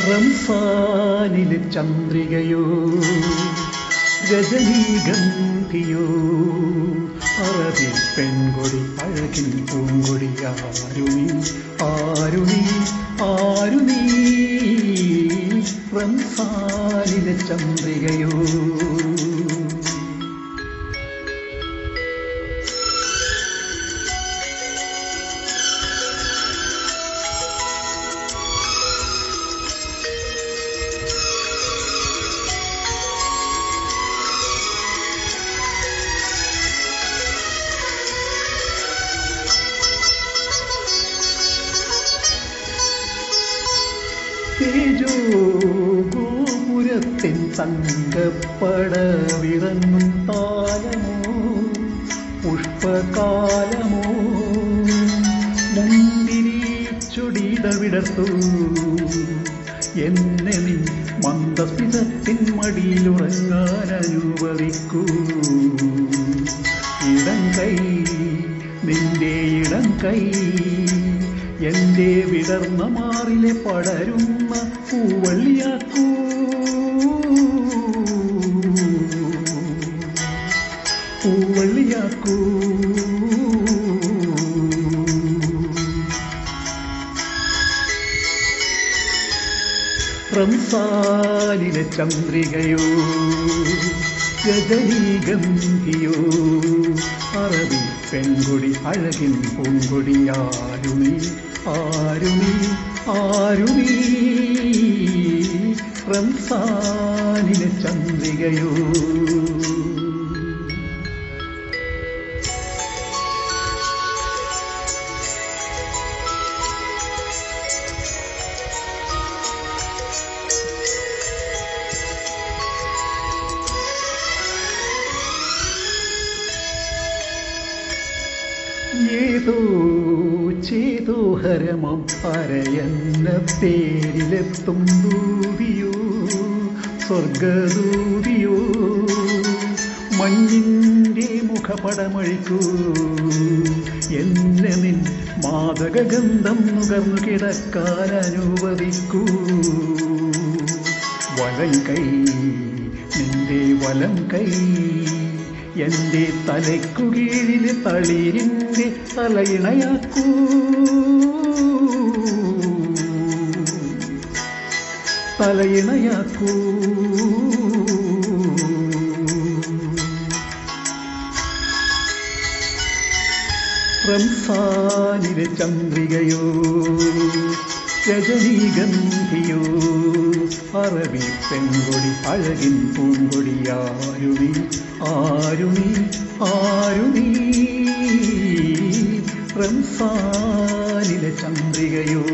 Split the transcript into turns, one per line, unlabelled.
റംസാനിലെ ചന്ദ്രികയോ രജനീഗന്ധിയോ അറബി പെൺകൊടി അഴകിൻ പൂങ്കൊടി ആരുണി ആരുണി ആരുണി. റംസാനിലെ ചന്ദ്രികയോ തേജോ ഗോപുരത്തിൻ തങ്കപ്പടവിറങ്ങും താലമോ പുഷ്പകാലമോ? മുന്തിരി ചൊടിത വിടർത്തു. എന്നെ നീ മന്ദസ്മിതത്തിൻ മടിയിലുറങ്ങാൻ അനുവദിക്കൂ. ഇടം കൈ നിന്റെ ഇടം കൈ. എന്റെ വിടർന്ന മാറിലെ പടരുന്ന പൂവള്ളിയാക്കൂ. പൂവള്ളിയാക്കൂ. റംസാനിലെ ചന്ദ്രികയോ രജനീഗന്ധിയോ അറബി പെൺകൊടി അഴകിൻ പൂങ്കൊടി ആരുണി ആരുണി ആരുണി റംസാനിലെ ചന്ദ്രികയോ ഏതോ ചെയ്തു ഹരമം അരയന്ന പേരിലെത്തും ദൂതിയോ സ്വർഗദൂതിയോ. മഞ്ഞിന്റെ മുഖപടമഴിക്കൂ. എന്നെ നിൻ മാതകഗന്ധം നുകർന്നു കിടക്കാൻ അനുവദിക്കൂ. വലം കൈ നിന്റെ വലം കൈ. എന്റെ തലയ്ക്കു കീഴിൽ തളിരിന്റെ തലയിണയാക്കൂ തലയിണയാക്കൂ റംസാനിലെ ചന്ദ്രികയോ രജനീഗന്ധിയോ അറബി പെൺകൊടി അഴകിൻ പൂങ്കൊടി ആരുണി ആരുണി ആരുണി റംസാനിലെ ചന്ദ്രികയോ?